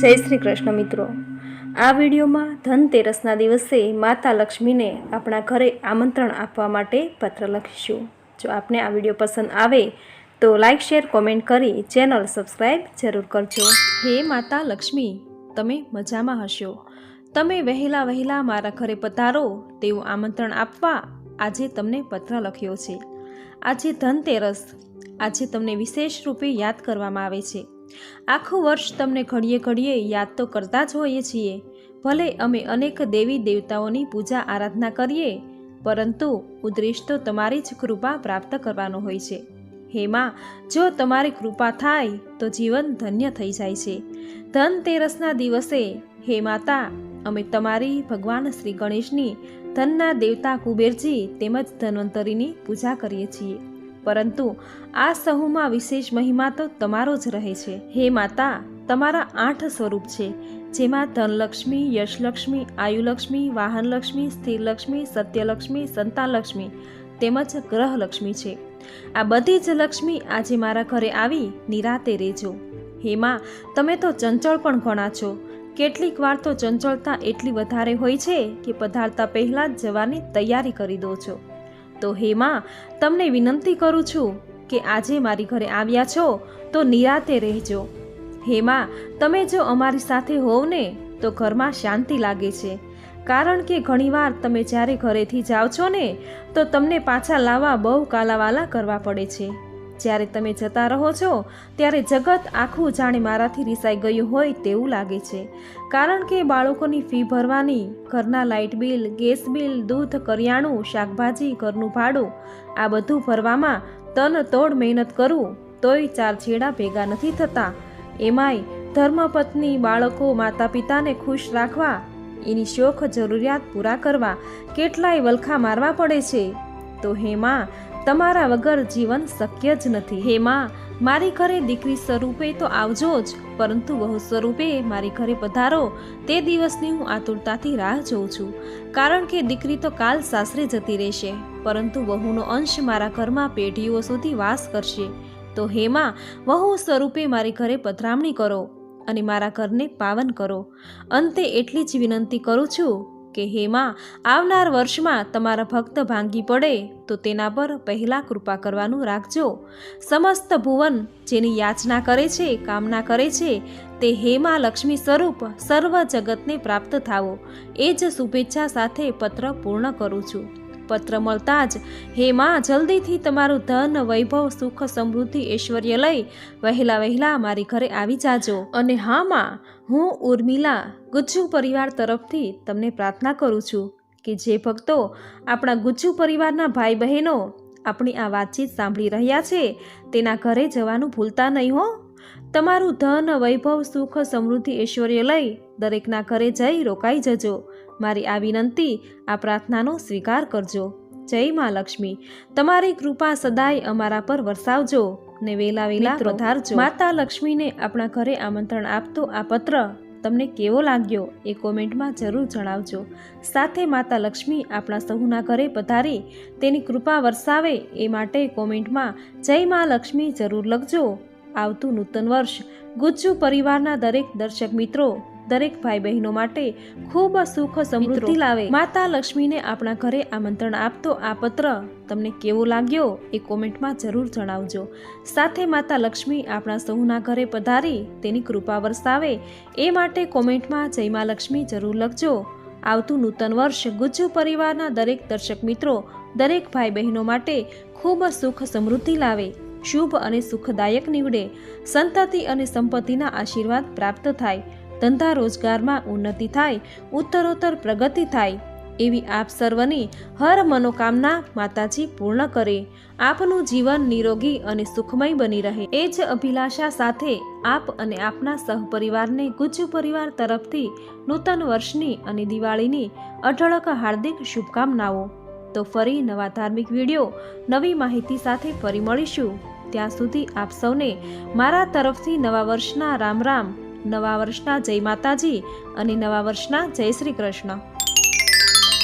જય શ્રી કૃષ્ણ મિત્રો. આ વિડીયોમાં ધનતેરસના દિવસે માતા લક્ષ્મીને આપણા ઘરે આમંત્રણ આપવા માટે પત્ર લખીશું. જો આપને આ વીડિયો પસંદ આવે તો લાઇક શેર, કોમેન્ટ કરી ચેનલ સબસ્ક્રાઈબ જરૂર કરજો. હે માતા લક્ષ્મી, તમે મજામાં હશો? તમે વહેલા વહેલા મારા ઘરે પધારો, તેવું આમંત્રણ આપવા આજે તમને પત્ર લખ્યો છે. આજે ધનતેરસ આજે તમને વિશેષ રૂપે યાદ કરવામાં આવે છે. આખું વર્ષ તમને ઘડીએ ઘડીએ યાદ તો કરતા જ હોઈએ છીએ. ભલે અમે અનેક દેવી દેવતાઓની પૂજા આરાધના કરીએ, પરંતુ ઉદ્દેશ તો તમારી જ કૃપા પ્રાપ્ત કરવાનો હોય છે. હેમાં જો તમારી કૃપા થાય, તો જીવન ધન્ય થઈ જાય છે. ધનતેરસના દિવસે, હે માતા, અમે તમારી ભગવાન શ્રી ગણેશની ધનના દેવતા કુબેરજી તેમજ ધન્વંતરીની પૂજા કરીએ છીએ. પરંતુ આ સહુમાં વિશેષ મહિમા તો તમારો જ રહે છે. હે માતા, તમારા આઠ સ્વરૂપ છે, જેમાં ધનલક્ષ્મી, યશલક્ષ્મી, આયુલક્ષ્મી, વાહનલક્ષ્મી, સ્થિરલક્ષ્મી, સત્યલક્ષ્મી સંતાનલક્ષ્મી તેમજ ગ્રહલક્ષ્મી છે. આ બધી જ લક્ષ્મી આજે મારા ઘરે આવી નિરાતે રહેજો હેમાં તમે તો ચંચળ પણ ઘણા છો. કેટલીક વાર તો ચંચળતા એટલી વધારે હોય છે કે પધારતા પહેલાં જ જવાની તૈયારી કરી દો છો. તો હેમાં તમને વિનંતી કરું છું કે આજે મારી ઘરે આવ્યા છો તો નિરાતે રહેજો. હેમાં તમે જો અમારી સાથે હોવ ને, તો ઘરમાં શાંતિ લાગે છે. કારણ કે ઘણીવાર તમે જ્યારે ઘરેથી જાઓ છો ને, તો તમને પાછા લાવવા બહુ કાલાવાલા કરવા પડે છે. જ્યારે તમે જતા રહો છો, ત્યારે જગત આખું જાણે મારાથી રિસાઈ ગયું હોય તેવું લાગે છે. કારણ કે બાળકોની ફી ભરવાની, ઘરના લાઇટ બિલ, ગેસ બિલ, દૂધ, કરિયાણું, શાકભાજી, ઘરનું ભાડું, આ બધું ભરવામાં તન તોડ મહેનત કરું, તોય ચાર છેડા ભેગા નથી થતા. એમાંય ધર્મપત્ની બાળકો માતા પિતાને ખુશ રાખવા, એની શોખ જરૂરિયાત પૂરા કરવા કેટલાય વલખા મારવા પડે છે. તો હેમાં તમારા વગર જીવન શક્ય જ નથી. હેમાં મારી ઘરે દીકરી સ્વરૂપે તો આવજો જ, પરંતુ વહુ સ્વરૂપે મારી ઘરે પધારો. તે દિવસની હું આતુરતાથી રાહ જોઉં છું. કારણ કે દીકરી તો કાલ સાસરે જતી રહેશે, પરંતુ વહુનો અંશ મારા ઘરમાં પેઢીઓ સુધી વાસ કરશે. તો હેમાં વહુ સ્વરૂપે મારી ઘરે પધરામણી કરો અને મારા ઘરને પાવન કરો. અંતે એટલી જ વિનંતી કરું છું. કે હેમાં, આવનાર વર્ષમાં તમારા ભક્ત ભાંગી પડે તો તેના પર પહેલાં કૃપા કરવાનું રાખજો. સમસ્ત ભુવન જેની યાચના કરે છે, કામના કરે છે, તે હેમાં લક્ષ્મી સ્વરૂપ સર્વ જગતને પ્રાપ્ત થાવો. એ જ શુભેચ્છા સાથે પત્ર પૂર્ણ કરું છું. પત્ર મળતા જ, હે માં, જલ્દીથી તમારું ધન, વૈભવ, સુખ, સમૃદ્ધિ, ઐશ્વર્ય લઈ વહેલા વહેલા મારી ઘરે આવી જાજો. અને હા માં, હું ઉર્મિલા, ગુજ્જુ પરિવાર તરફથી તમને પ્રાર્થના કરું છું કે જે ભક્તો આપણા ગુજ્જુ પરિવારના ભાઈ બહેનો આપણી આ વાતચીત સાંભળી રહ્યા છે, તેના ઘરે જવાનું ભૂલતા નહીં હો. તમારું ધન, વૈભવ, સુખ, સમૃદ્ધિ, ઐશ્વર્ય લઈ દરેકના ઘરે જઈ રોકાઈ જજો. મારી આ વિનંતી આ પ્રાર્થનાનો સ્વીકાર કરજો. જય મા લક્ષ્મી. તમારી કૃપા સદાય અમારા પર વરસાવજો ને વેલા વેલા વધારજો માતા લક્ષ્મીને આપણા ઘરે આમંત્રણ આપતો આ પત્ર તમને કેવો લાગ્યો એ કોમેન્ટમાં જરૂર જણાવજો. સાથે માતા લક્ષ્મી આપણા સહુના ઘરે પધારી તેની કૃપા વરસાવે એ માટે કોમેન્ટમાં જય મા લક્ષ્મી જરૂર લખજો. આવતું નૂતન વર્ષ ગુજ્જુ પરિવારના દરેક દર્શક મિત્રો દરેક ભાઈ બહેનો માટે ખૂબ સુખ સમૃદ્ધિ લાવે. માતા લક્ષ્મીને આપણા ઘરે આમંત્રણ આપતો આ પત્ર તમને કેવો લાગ્યો એ કોમેન્ટમાં જરૂર જણાવજો. સાથે માતા લક્ષ્મી આપણા સૌના ઘરે પધારી તેની કૃપા વરસાવે. એ માટે કોમેન્ટમાં જય મા લક્ષ્મી જરૂર લખજો. આવતું નૂતન વર્ષ ગુજ્જુ પરિવારના દરેક દર્શક મિત્રો દરેક ભાઈ બહેનો માટે ખૂબ સુખ સમૃદ્ધિ લાવે. શુભ અને સુખદાયક નીવડે. સંતતિ અને સંપત્તિના આશીર્વાદ પ્રાપ્ત થાય. ધંધા રોજગારમાં ઉન્નતિ થાય, ઉત્તરોત્તર પ્રગતિ થાય, એવી આપ સર્વની હર મનોકામના માતાજી પૂર્ણ કરે. આપનું જીવન નિરોગી અને સુખમય બની રહે. એ જ અભિલાષા સાથે આપ અને આપના સહપરિવારને ગુજ્જુ પરિવાર તરફથી નૂતન વર્ષની અને દિવાળીની અઢળક હાર્દિક શુભકામનાઓ. તો ફરી નવા ધાર્મિક વીડિયો, નવી માહિતી સાથે ફરી મળીશું. ત્યાં સુધી આપ સૌને મારા તરફથી નવા વર્ષના રામ રામ. નવા વર્ષના જય માતાજી અને નવા વર્ષના જય શ્રી કૃષ્ણ.